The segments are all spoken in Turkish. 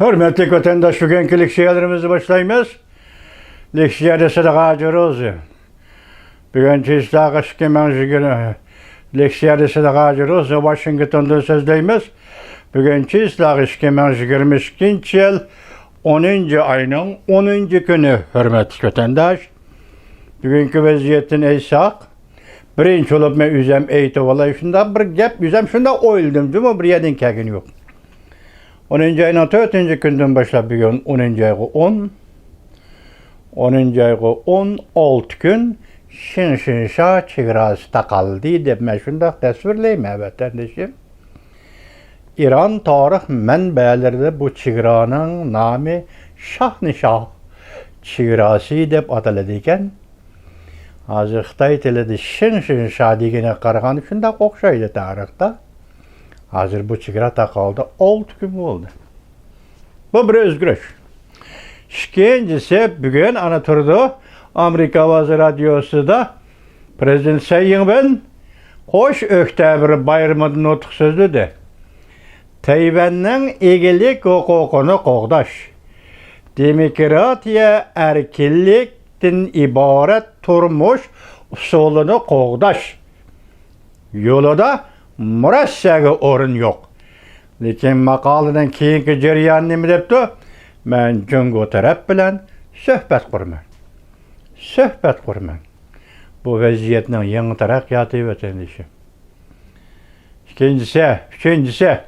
Hürmetli vatandaş bugünkü leksiyalarımızı başlayımız. Leksiyada sadaka acırız. Bugünkü istağı şikemen jigini leksiyada sadaka acırız. Washington'da sözleyimiz. Bugünkü istağı şikemen 22 yıl 10. ayının 10. günü hürmetli vatandaş. Bugünkü vaziyetin eysak. Birinci olup men üzem vallahi şunda bir gap üzem şunda oyuldum. Cuma bir yerden kegin yok. 10-cu ayın 4-cü gündən başlayıb bu gün 10-cu ayı 10 10-cu ayı 16 gün Şinşinşa çiğrasında qaldı deyib mən şundaq təsvirləyim vətəndaşım. İran tarix mənbələrində bu çiğranın namı Şahnişah çiğrası deyib ataladı ekan. Hazır Xitay dilində Şinşinşa deyilənə qarğanı şundaq oxşaydı tarixdə. Hozir bu chegara taqoldi 6 kun bo'ldi. Bu bir o'zgarish. Ikkinchisi bugun ana turdi Amerika ovozi radiosida Prezident Sayyin qo'sh oktyabr bayramida nutq so'zladi. Tayvanning egilik huquqini qo'g'dash, demokratiya, erkinlikdan iborat turmush usulini qo'g'dash yo'lida murassaga o'rin yo'q. Lekin maqoladan keyingi jarayon nima debdi? Men Jungo taraf bilan suhbat quraman. Suhbat quraman. Bu vaziyatning yangi taraqqiyoti vatandashi. Ikkinchisi, uchinchisi,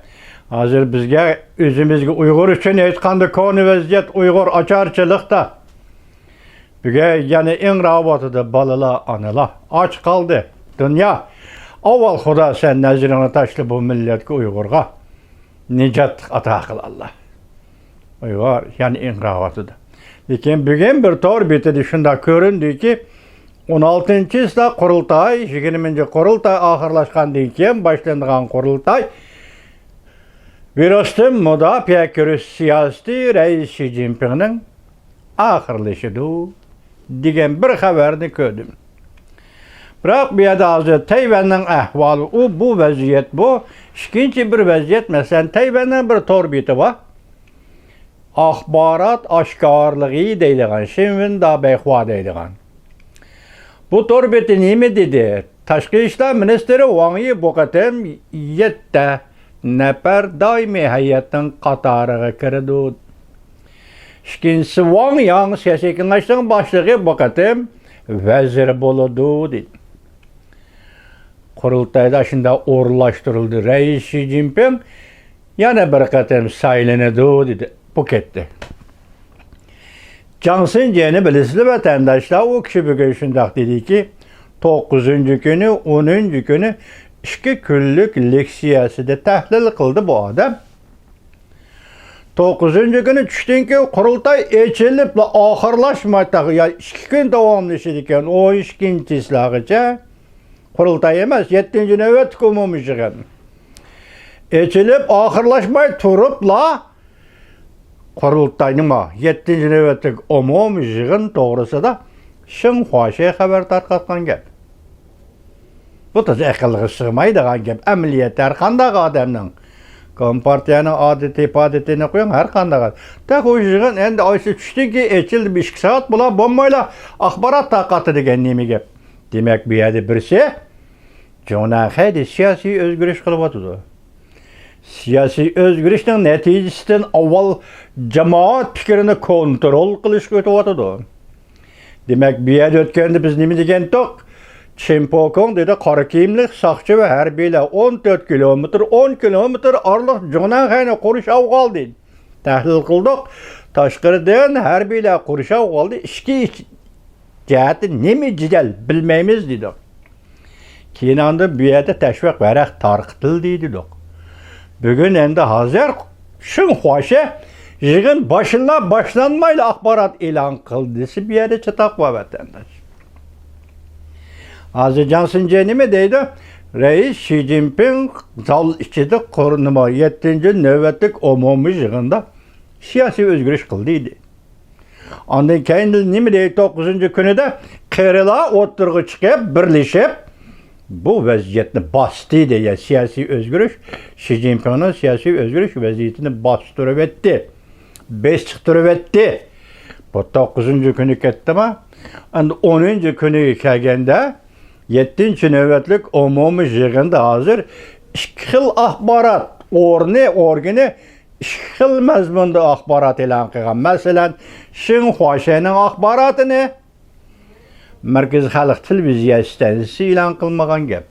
hozir bizga o'zimizga Uyg'ur uchun aytganda koni vaziyat Uyg'ur ocharchilikda Bugun yana eng rag'batida bolalar, onalar och qoldi. Dunyo avval Xudo sen nazrini tashla bu millatga Uyg'urga nijot ato qil Alloh. Uyg'ur yana eng rag'batida. Lekin bugun bir to'r betida shunda ko'rindiki 16-yilda qurultoy, 20-qurultoy oxirlashgandan keyin boshlangan qurultoy Virusdan mudofaa ko'rish siyosati rais Shi Jinpingning oxirlashidir. degan bir xabarni ko'rdim. Biroq bu yerda hozir Tayvanning ahvoli u bu vaziyat bu. Ikkinchi bir vaziyat masalan Tayvanning bir to'r beti bor. Axborot oshkorligi deyilgan, Shinwin Dabeyxua deyilgan. Bu to'r beti nima dedi? Ministri Wang Yi bu qatam 7 nafar doimiy hay'atning qatoriga kirdi. İkincisi Wang Yang siyasi kengaşlığın başlığı bu qatim vezir boludu dedi. Kurultayda şimdi uğurlaştırıldı. Reis Xi Jinping yana bir qatim saylanıdı dedi. Bu ketdi. Johnson jeni bilisizli vatandaşlar o kişi bugün şundaq dedi ki 9. günü 10. günü 2 kunlik leksiyasida tahlil qildi bu odam. 9. günü tushdan keyin qurultoy echilib oxirlashmay ya 2 kun davomlashadi ekan 12-chislarigacha qurultoy emas 7 navbat umumiy yig'in echilib oxirlashmay turibla qurultoy nima 7 navbatlik umumiy yig'in to'g'risida Xinhua xabar tarqatgan gap bu da aqlga sig'maydigan gap amaliyotlar qanday odamning Kompartiyanın adeti, adetini koyun her kanda Tek o yüzden en de aysı düştü ki eçildi bir iki saat bula bombayla akbarat takatı degen nemi gep. Demek bir yerde birisi Жұнанғайды сияси өзгеріс қылып жатыр Сияси өзгерістің нәтижесінен авал жамаат пікіріні контрол қылыш өтіп жатыр демек бияда өткенде біз неме деген тұқ. Чемпокон деді қара киімлік сақшы вә әрбейлі 14 километр 10 километр арлық жұңнан қайны құрыш ауғал дейді қылдық ташқырден әрбейлі құрыш ауғалды ішкі жәті неме жедел білмейміз дейді anda bu yerda tashviq varaq tarqitildi dedik. Bugun endi hozir Xinhuashi yig'in boshlanib boshlanmayli axborot e'lon qildi. Bu yerda chatoq va vatandosh. Hozir Johnson nima deydi? Reis Xi Jinping zal ichida nima 7 navbatlik umumiy yig'inda siyosiy o'zgarish qildi deydi. Ondan keyin nima deydi 9 kunida qirila o'tirg'i chiqib birlashib bu vəziyyətini bastı deyə siyasi özgürlük Xi Jinping'in siyasi özgürlük vəziyyətini bastırıb etdi. Beş çıxdırıb etdi. Bu 9-cu günü getdi ama yani 10-cu günü gəlgəndə 7-ci növbətlik umumi yığında hazır iki xil axbarat, orni, orgini iki xil məzmunda axbarat elan qılğan. Məsələn, Şinhua şəhərinin axbaratını Markaz Xalq televiziya stansiyasi e'lon qilmagan gap.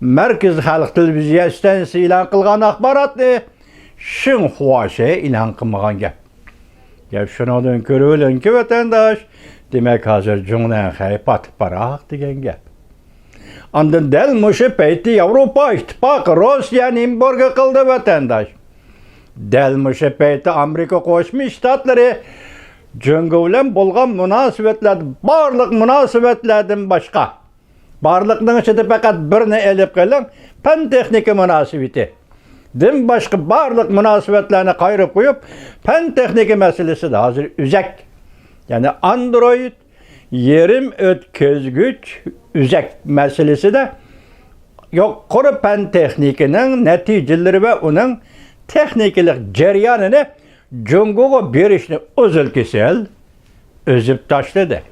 Markaz Xalq televiziya stansiyasi e'lon qilgan axborotni Xinhuashe e'lon qilmagan gap. Gap shundan ko'rilinki vatandosh, demak hozir jungdan haypat paraq degan gap. Ondan dal mushu payti Yevropa ittifoqi Rossiyani embargo qildi vatandosh. Dal mushu payti Amerika Qo'shma Shtatlari Bilan bo'lgan munosabatlar barliq munosabatlardan boshqa barliqning ichida faqat birini elib qiling fan texnika munosabati din boshqa barliq munosabatlarni qayrib qo'yib fan texnika masalasida hozir uzak ya'ni android yerim o'tkazgich uzak masalasida yuqori fan texnikaning natijalari va uning texnikalik jarayonini Jungo'ga berishni o'zil kesel o'zib tashladi.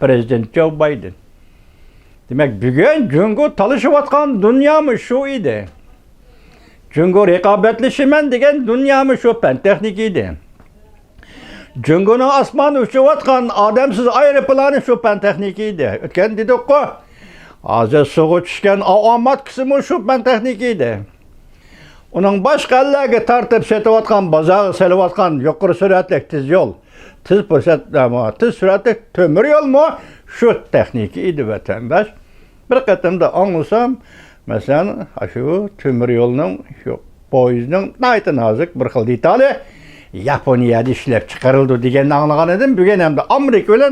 Prezident Joe Biden. Demak, bugun Jungo talashayotgan dunyomi shu edi. Jungo raqobatlashiman degan dunyomi shu fan texnika edi. Jungoning osmon uchayotgan odamsiz aeroplani shu fan texnika edi. O'tgan dedik-ku. Hozir suvga tushgan avomat qismi shu fan Onun başqa əlləgi tartıb setib atqan, bazağı selib atqan, yuqur sürətlik tiz yol. Tiz pürsətlə mu, tiz sürətlik tömür yol mu? Şu texniki idi vətəndaş. Bir qətəmdə anlasam, məsələn, şu tömür yolunun, şu boyuzunun naytı nazik bir xil detali Yaponiyada işləb çıxarıldı deyəndə anlığan edim. Bu gün həm də Amerika ilə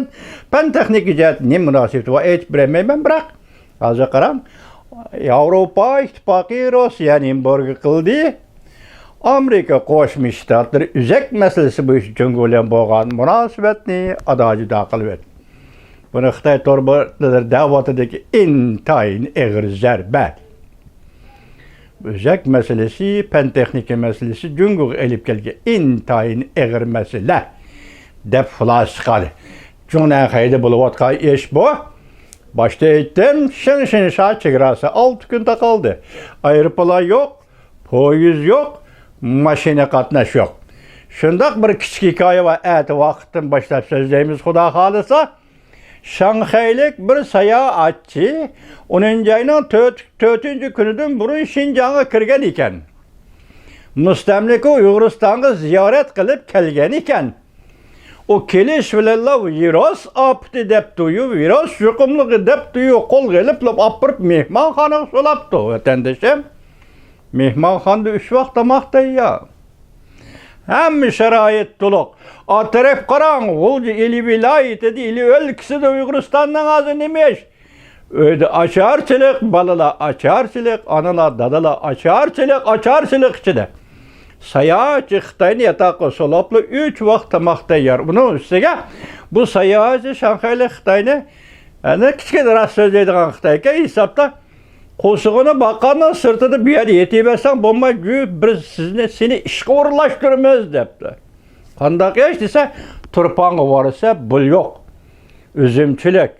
fən texniki cəhət nə münasibət var, heç bilməyəm, bıraq. Hazır qaram. Yevropa ittifoqi Rossiyani embargo qildi. Amerika Qo'shma Shtatlari uzak masalasi bo'yicha Jungo bilan bo'lgan munosabatni adojuda qilib etdi. Buni Xitoy torbalar da'vatidagi intayin og'ir zarba. Uzak masalasi, fan texnika masalasi Jungoga elib kelgan intayin og'ir masala deb xulosa chiqadi. Jungdan qayda bo'layotgan ish bu. Başta ettim, şın şın şah çegrası 6 gün takıldı. Aeroplan yok, poyuz yok, maşine katnaş yok. Şundak bir küçük hikaye var. Evet vaktin başlap sözlerimiz Xuda halisa. Şanghaylik bir sayahatçı 10. ayının 4. günüdün burun Şinjan'a kirgen iken. Müstemliki Uyg'uristonga ziyorat qilib kelgan ekan. O kelish bilan viros opti deb tuyu, viros yuqumligi deb tuyu qo'l qilib opirib mehmonxonaga solabdi vatandoshim. Mehmonxonada 3 vaqt tomoq tayyor. Hamma sharoit to'liq. Atraf qarang, G'ulji ili viloyatida ili o'lkasida Uyg'uristondan hozir nima ish? Uyda acharchilik, balalar acharchilik, onalar, dadalar acharchilik, acharchilik ichida. Sayohatchi Xitoyni yatoqqa solabli 3 vaqt tomoq tayyor. Buning ustiga bu sayohatchi Shanxaylik Xitoyni ana kichkina rost so'zlaydigan Xitoyga hisobda qo'shig'ini boqqandan sirtida bu yerda yetaversan bo'lmay bir sizni seni ishga o'rinlashtiramiz debdi. Qanday ish desa, turponga borsa bul yo'q. O'zimchilik.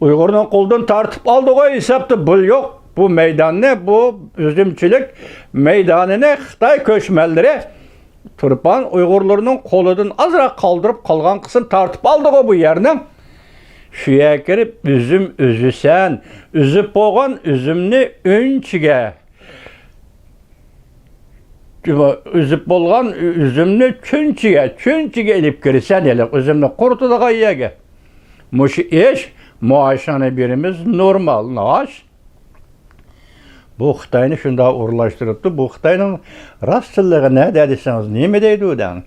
Uyg'urning qo'ldan tartib oldi-qo'y hisobda bul yo'q. Bu meydanni, bu üzümçülük meydanını Xitay köşmelleri Turpan Uygurlarının koludan azırak kaldırıp kalgan kısım tartıp aldı o bu yerden. Şuya kirip üzüm üzüsen, üzüp boğan üzümni önçige. Üzüp bolgan üzümni çünçige, çünçige elip kirisen elip üzümni kurutu da gayyage. Muş iş, muaşanı birimiz normal, naş. Bu Xitayını şunda uğurlaşdırıbdı. Bu Xitayının rastçılığı nə dedirsiniz, nəmə deydi udan?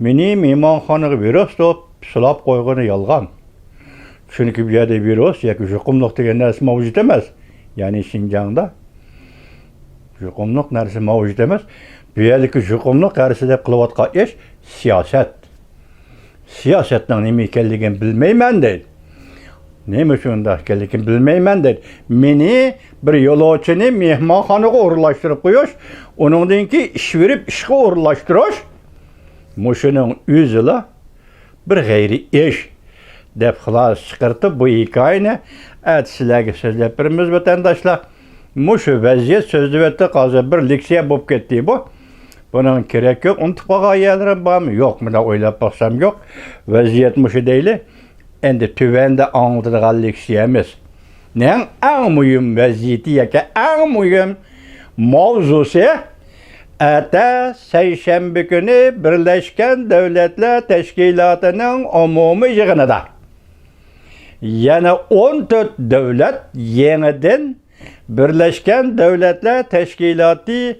Məni mehmanxanağa virus tutub sulab qoyğunu yalğan. Çünki bu yerdə virus, yəni yuqumluq deyilən nəsə mövcud emas. Yəni Şinjan'da yuqumluq nəsə mövcud emas. Bu yerdəki yuqumluq qarşısında qılıb atqa iş siyasət. Siyasətdən nə ekanligini bilməyəm deyir. Nemişin dəxkəli ki, bilməyməndir. Məni bir yolçunu mehmanxanağa uğurlaşdırıb qoyuş, onundan ki iş verib işə uğurlaşdırış. Muşunun üzülə bir qeyri iş dəb xilas çıxırtıb bu hekayəni ətisilərə sözləb birimiz vətəndaşlar. Muşu vəziyyət sözlüvətdə qazı bir leksiya olub getdi bu. Bunun kerek yok. Unutup bağa yerlerim var mı? Yok mu da oylap baksam yok. Vaziyet muşu değil. Endi tüvende anlatılgan liksiyemiz. Ne en mühim vaziyeti yake en mühim mavzusu Ata Seyşembe günü Birleşken Devletler Teşkilatı'nın umumi yığınıda. Yani 14 devlet yeniden Birleşken Devletler Teşkilatı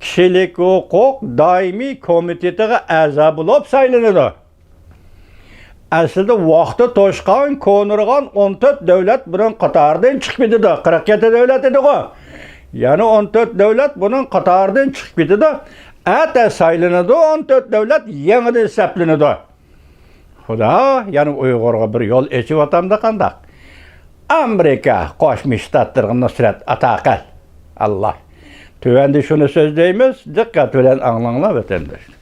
Kişilik Hukuk Daimi Komiteti'ne a'zo bo'lib saylanadi. Aslida vaqti to'shqan, ko'nirgan 14 davlat bunun qatoridan chiqib ketadi. 47 davlat edi ku. Yani 14 devlet bunun qatoridan chiqib ketadi. Ata saylanadi 14 davlat yangidan hisoblanadi. Xudo, yani Uyg'urga bir yo'l echib otamda qandaq. Amerika Qo'shma Shtatlarga nusrat ato qil. Allah. Tövəndə şunu söz deyimiz, diqqət bilan anlanglar vətəndaşlar.